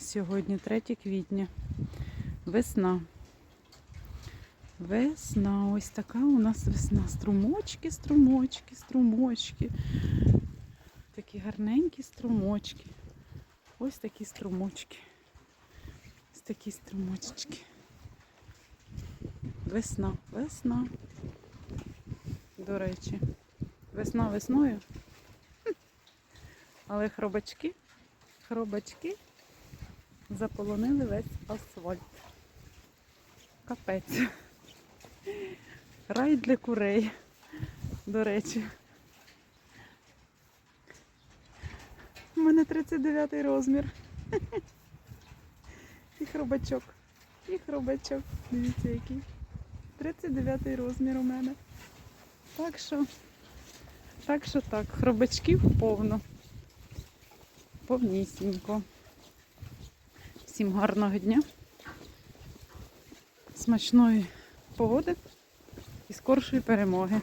сьогодні 3 квітня. Весна. Весна. Ось така у нас весна. Струмочки, струмочки, струмочки. Такі гарненькі струмочки. Ось такі струмочки. Ось такі струмочки. Весна, весна. До речі, весна весною. Але хробачки, хробачки заполонили весь асфальт. Капець. Рай для курей, до речі. У мене 39 розмір. І хробачок. І хробачок. Дивіться який. 39 розмір у мене. Так що, так що так, хробачків повно. Повнісінько. Всім гарного дня. Смачної погоди і скоршої перемоги.